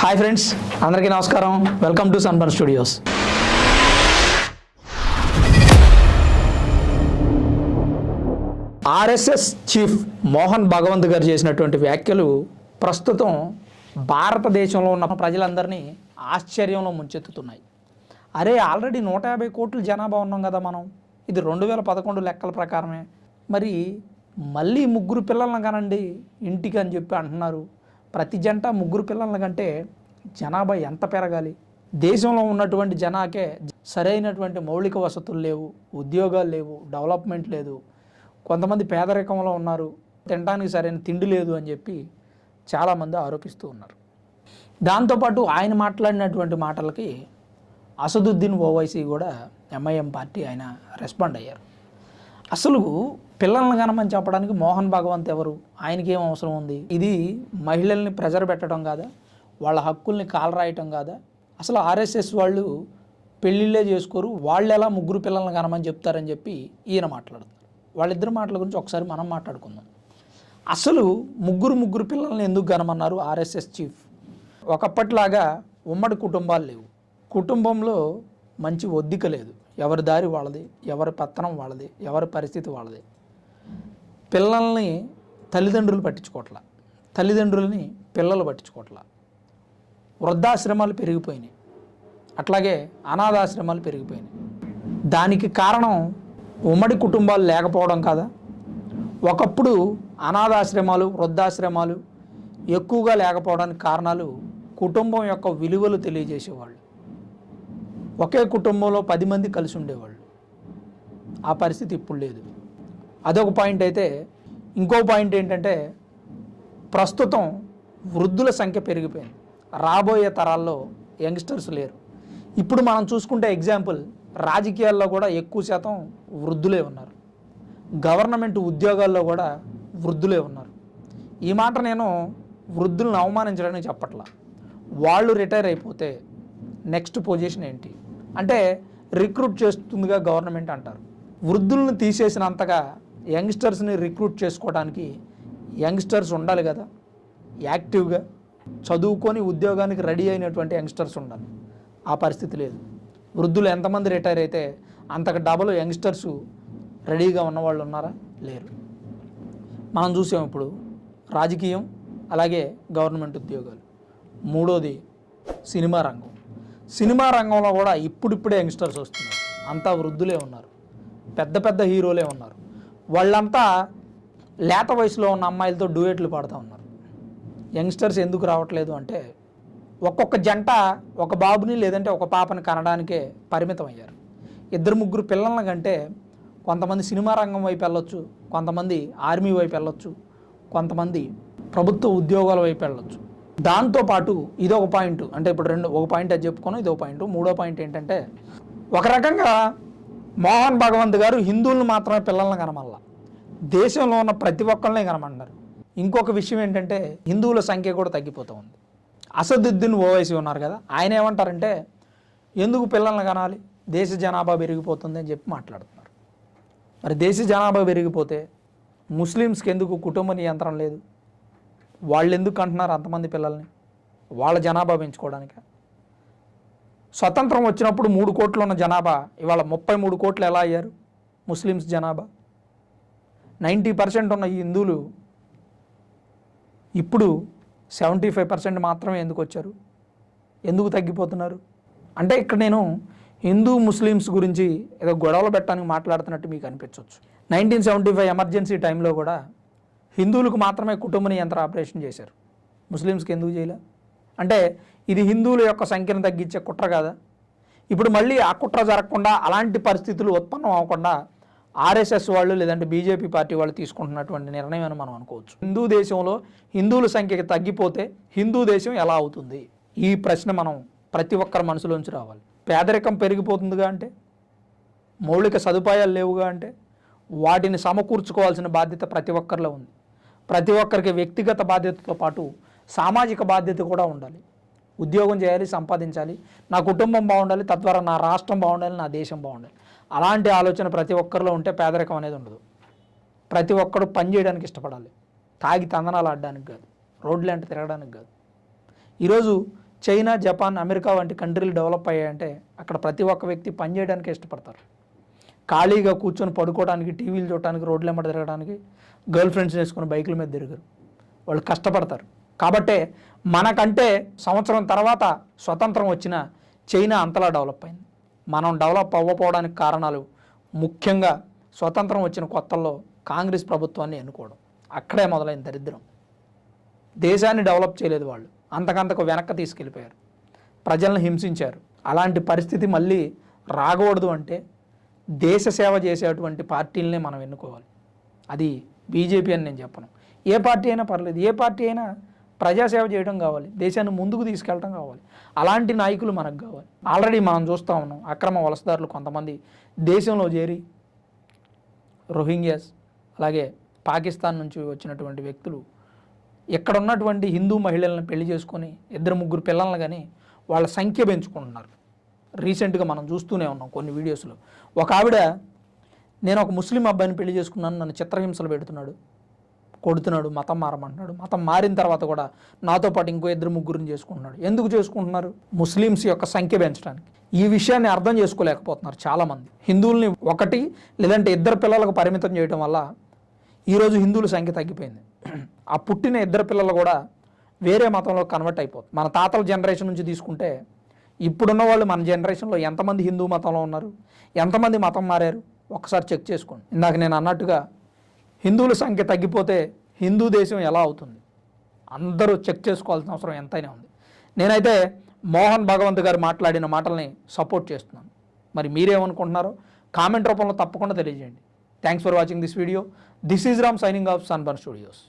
Hi friends అందరికీ నమస్కారం. Welcome to Sunburn studios. RSS chief Mohan Bhagwat గారు చేసినటువంటి వ్యాఖ్యలు ప్రస్తుతం భారతదేశంలో ఉన్న ప్రజలందరినీ ఆశ్చర్యంలో ముంచెత్తుతున్నాయి. అరే ఆల్రెడీ నూట యాభై కోట్లు జనాభా ఉన్నాం కదా మనం. ఇది రెండు వేల పదకొండు లెక్కల ప్రకారమే. మరి మళ్ళీ ముగ్గురు పిల్లలను కనండి ఇంటికి అని చెప్పి అంటున్నారు. ప్రతి జంట ముగ్గురు పిల్లల కంటే జనాభా ఎంత పెరగాలి? దేశంలో ఉన్నటువంటి జనాకే సరైనటువంటి మౌలిక వసతులు లేవు ఉద్యోగాలు లేవు డెవలప్మెంట్ లేదు. కొంతమంది పేదరికంలో ఉన్నారు తినడానికి సరైన తిండి లేదు అని చెప్పి చాలామంది ఆరోపిస్తూ ఉన్నారు. దాంతోపాటు ఆయన మాట్లాడినటువంటి మాటలకి అసదుద్దీన్ ఓవైసీ కూడా ఎంఐఎం పార్టీ ఆయన రెస్పాండ్ అయ్యారు. అసలు పిల్లల్ని కనమని చెప్పడానికి మోహన్ భగవంత్ ఎవరు? ఆయనకి ఏం అవసరం ఉంది? ఇది మహిళల్ని ప్రెజర్ పెట్టడం కాదా? వాళ్ళ హక్కుల్ని కాలరాయటం కాదా? అసలు ఆర్ఎస్ఎస్ వాళ్ళు పెళ్ళిళ్ళే చేసుకోరు వాళ్ళు ఎలా ముగ్గురు పిల్లల్ని కనమని చెప్తారని చెప్పి ఈయన మాట్లాడతారు. వాళ్ళిద్దరు మాటల గురించి ఒకసారి మనం మాట్లాడుకుందాం. అసలు ముగ్గురు ముగ్గురు పిల్లల్ని ఎందుకు కనమన్నారు ఆర్ఎస్ఎస్ చీఫ్? ఒకప్పటిలాగా ఉమ్మడి కుటుంబాలు లేవు. కుటుంబంలో మంచి ఒద్దిక లేదు. ఎవరి దారి వాళ్ళది ఎవరి పత్తనం వాళ్ళది ఎవరి పరిస్థితి వాళ్ళది. పిల్లల్ని తల్లిదండ్రులు పట్టించుకోవట్ల. తల్లిదండ్రులని పిల్లలు పట్టించుకోవట్ల. వృద్ధాశ్రమాలు పెరిగిపోయినాయి. అట్లాగే అనాథాశ్రమాలు పెరిగిపోయినాయి. దానికి కారణం ఉమ్మడి కుటుంబాలు లేకపోవడం కాదా? ఒకప్పుడు అనాథాశ్రమాలు వృద్ధాశ్రమాలు ఎక్కువగా లేకపోవడానికి కారణాలు కుటుంబం యొక్క విలువలు తెలియజేసేవాళ్ళు. ఒకే కుటుంబంలో పది మంది కలిసి ఉండేవాళ్ళు. ఆ పరిస్థితి ఇప్పుడు లేదు. అదొక పాయింట్ అయితే ఇంకో పాయింట్ ఏంటంటే ప్రస్తుతం వృద్ధుల సంఖ్య పెరిగిపోయింది. రాబోయే తరాల్లో యంగ్స్టర్స్ లేరు. ఇప్పుడు మనం చూసుకుంటే ఎగ్జాంపుల్ రాజకీయాల్లో కూడా ఎక్కువ శాతం వృద్ధులే ఉన్నారు. గవర్నమెంట్ ఉద్యోగాల్లో కూడా వృద్ధులే ఉన్నారు. ఈ మాట నేను వృద్ధులను అవమానించడానికి చెప్పట్లా. వాళ్ళు రిటైర్ అయిపోతే నెక్స్ట్ పొజిషన్ ఏంటి? అంటే రిక్రూట్ చేస్తుందిగా గవర్నమెంట్ అంటారు. వృద్ధులను తీసేసినంతగా యంగ్స్టర్స్ని రిక్రూట్ చేసుకోవడానికి యంగ్స్టర్స్ ఉండాలి కదా. యాక్టివ్గా చదువుకొని ఉద్యోగానికి రెడీ అయినటువంటి యంగ్స్టర్స్ ఉండాలి. ఆ పరిస్థితి లేదు. వృద్ధులు ఎంతమంది రిటైర్ అయితే అంతకు డబల్ యంగ్స్టర్స్ రెడీగా ఉన్నవాళ్ళు ఉన్నారా? లేరు. మనం చూసాం ఇప్పుడు రాజకీయం అలాగే గవర్నమెంట్ ఉద్యోగాలు. మూడోది సినిమా రంగం. సినిమా రంగంలో కూడా ఇప్పుడిప్పుడే యంగ్స్టర్స్ వస్తున్నారు. అంతా వృద్ధులే ఉన్నారు. పెద్ద పెద్ద హీరోలే ఉన్నారు. వాళ్ళంతా లేత వయసులో ఉన్న అమ్మాయిలతో డూయెట్లు పాడుతూ ఉన్నారు. యంగ్స్టర్స్ ఎందుకు రావట్లేదు అంటే ఒక్కొక్క జంట ఒక బాబుని లేదంటే ఒక పాపని కనడానికే పరిమితం అయ్యారు ఇద్దరు ముగ్గురు పిల్లల కంటే కొంతమంది సినిమా రంగం వైపు వెళ్ళొచ్చు కొంతమంది ఆర్మీ వైపు వెళ్ళొచ్చు కొంతమంది ప్రభుత్వ ఉద్యోగాల వైపు వెళ్ళొచ్చు. దాంతోపాటు ఇదొక పాయింట్ అంటే ఇప్పుడు రెండు ఒక పాయింట్ అది చెప్పుకోను ఇదొక పాయింట్. మూడో పాయింట్ ఏంటంటే ఒక రకంగా మోహన్ భగవంత్ గారు హిందువులను మాత్రమే పిల్లల్ని కనమల్ల. దేశంలో ఉన్న ప్రతి ఒక్కరిని కనమంటారు ఇంకొక విషయం ఏంటంటే హిందువుల సంఖ్య కూడా తగ్గిపోతూ ఉంది. అసదుద్దీన్ ఓవైసీ ఉన్నారు కదా ఆయన ఏమంటారంటే ఎందుకు పిల్లల్ని కనాలి? దేశ జనాభా పెరిగిపోతుంది అని చెప్పి మాట్లాడుతున్నారు. మరి దేశ జనాభా పెరిగిపోతే ముస్లిమ్స్కి ఎందుకు కుటుంబ నియంత్రణ లేదు? వాళ్ళు ఎందుకు అంటున్నారు అంతమంది పిల్లల్ని? వాళ్ళ జనాభా పెంచుకోవడానిక? స్వతంత్రం వచ్చినప్పుడు మూడు కోట్లు ఉన్న జనాభా ఇవాళ ముప్పై మూడు కోట్లు ఎలా అయ్యారు? ముస్లిమ్స్ జనాభా. నైంటీ పర్సెంట్ ఉన్న ఈ హిందువులు ఇప్పుడు సెవెంటీ ఫైవ్ పర్సెంట్ మాత్రమే ఎందుకు వచ్చారు? ఎందుకు తగ్గిపోతున్నారు? అంటే ఇక్కడ నేను హిందూ ముస్లిమ్స్ గురించి ఏదో గొడవలు పెట్టడానికి మాట్లాడుతున్నట్టు మీకు అనిపించవచ్చు నైన్టీన్ సెవెంటీ ఫైవ్ ఎమర్జెన్సీ టైంలో కూడా హిందువులకు మాత్రమే కుటుంబ నియంత్రణ ఆపరేషన్ చేశారు. ముస్లిమ్స్కి ఎందుకు చేయలే? అంటే ఇది హిందువుల యొక్క సంఖ్యను తగ్గించే కుట్ర కాదా? ఇప్పుడు మళ్ళీ ఆ కుట్ర జరగకుండా అలాంటి పరిస్థితులు ఉత్పన్నం అవ్వకుండా ఆర్ఎస్ఎస్ వాళ్ళు లేదంటే బీజేపీ పార్టీ వాళ్ళు తీసుకుంటున్నటువంటి నిర్ణయం అని మనం అనుకోవచ్చు. హిందూ దేశంలో హిందువుల సంఖ్య తగ్గిపోతే హిందూ దేశం ఎలా అవుతుంది? ఈ ప్రశ్న మనం ప్రతి ఒక్కరి మనసులోంచి రావాలి. పేదరికం పెరిగిపోతుందిగా అంటే? మౌలిక సదుపాయాలు లేవుగా అంటే? వాటిని సమకూర్చుకోవాల్సిన బాధ్యత ప్రతి ఒక్కరిలో ఉంది. ప్రతి ఒక్కరికి వ్యక్తిగత బాధ్యతతో పాటు సామాజిక బాధ్యత కూడా ఉండాలి. ఉద్యోగం చేయాలి సంపాదించాలి. నా కుటుంబం బాగుండాలి తద్వారా నా రాష్ట్రం బాగుండాలి నా దేశం బాగుండాలి. అలాంటి ఆలోచన ప్రతి ఒక్కరిలో ఉంటే పేదరికం అనేది ఉండదు. ప్రతి ఒక్కడు పని చేయడానికి ఇష్టపడాలి. తాగి తందనాలు ఆడడానికి కాదు. రోడ్లు అంటే తిరగడానికి కాదు. ఈరోజు చైనా జపాన్ అమెరికా వంటి కంట్రీలు డెవలప్ అయ్యాయంటే అక్కడ ప్రతి ఒక్క వ్యక్తి పని చేయడానికి ఇష్టపడతారు. ఖాళీగా కూర్చొని పడుకోవడానికి టీవీలు చూడడానికి రోడ్ల వెంబడి తిరగడానికి గర్ల్ ఫ్రెండ్స్ వేసుకొని బైకుల మీద తిరగరు. వాళ్ళు కష్టపడతారు. కాబట్టే మనకంటే సంవత్సరం తర్వాత స్వతంత్రం వచ్చిన చైనా అంతలా డెవలప్ అయింది. మనం డెవలప్ అవ్వకపోవడానికి కారణాలు ముఖ్యంగా స్వతంత్రం వచ్చిన కొత్తల్లో కాంగ్రెస్ ప్రభుత్వాన్ని ఎన్నుకోవడం. అక్కడే మొదలైన దరిద్రం. దేశాన్ని డెవలప్ చేయలేదు వాళ్ళు. అంతకంతకు వెనక్కి తీసుకెళ్ళిపోయారు. ప్రజలను హింసించారు. అలాంటి పరిస్థితి మళ్ళీ రాకూడదు అంటే దేశ సేవ చేసేటువంటి పార్టీలనే మనం ఎన్నుకోవాలి. అది బీజేపీ అని నేను చెప్పను. ఏ పార్టీ అయినా పర్లేదు. ఏ పార్టీ అయినా ప్రజాసేవ చేయడం కావాలి దేశాన్ని ముందుకు తీసుకెళ్ళడం కావాలి. అలాంటి నాయకులు మనకు కావాలి. ఆల్రెడీ మనం చూస్తూ ఉన్నాం అక్రమ వలసదారులు కొంతమంది దేశంలో చేరి రోహింగ్యాస్ అలాగే పాకిస్తాన్ నుంచి వచ్చినటువంటి వ్యక్తులు ఇక్కడ ఉన్నటువంటి హిందూ మహిళలను పెళ్ళి చేసుకొని ఇద్దరు ముగ్గురు పిల్లలను కానీ వాళ్ళ సంఖ్య పెంచుకుంటున్నారు. రీసెంట్గా మనం చూస్తూనే ఉన్నాం కొన్ని వీడియోస్లో. ఒక ఆవిడ నేను ఒక ముస్లిం అబ్బాయిని పెళ్ళి చేసుకున్నాను నన్ను చిత్రహింసలు పెడుతున్నాడు. కొడుతున్నాడు మతం మారమంటున్నాడు. మతం మారిన తర్వాత కూడా నాతో పాటు ఇంకో ఇద్దరు ముగ్గురిని చేసుకుంటున్నాడు. ఎందుకు చేసుకుంటున్నారు? ముస్లిమ్స్ యొక్క సంఖ్య పెంచడానికి. ఈ విషయాన్ని అర్థం చేసుకోలేకపోతున్నారు చాలామంది. హిందువుల్ని ఒకటి లేదంటే ఇద్దరు పిల్లలకు పరిమితం చేయడం వల్ల ఈరోజు హిందువుల సంఖ్య తగ్గిపోయింది. ఆ పుట్టిన ఇద్దరు పిల్లలు కూడా వేరే మతంలో కన్వర్ట్ అయిపోతుంది మన తాతల జనరేషన్ నుంచి తీసుకుంటే ఇప్పుడున్న వాళ్ళు మన జనరేషన్లో ఎంతమంది హిందూ మతంలో ఉన్నారు? ఎంతమంది మతం మారారు? ఒకసారి చెక్ చేసుకోండి. ఇందాక నేను అన్నట్టుగా హిందువుల సంఖ్య తగ్గిపోతే హిందూ దేశం ఎలా అవుతుంది? అందరూ చెక్ చేసుకోవాల్సిన అవసరం ఎంతైనా ఉంది. నేనైతే మోహన్ భగవంత్ గారు మాట్లాడిన మాటల్ని సపోర్ట్ చేస్తున్నాను. మరి మీరేమనుకుంటున్నారో కామెంట్ రూపంలో తప్పకుండా తెలియజేయండి. Thanks for watching this video this is Ram signing off Sunburn studios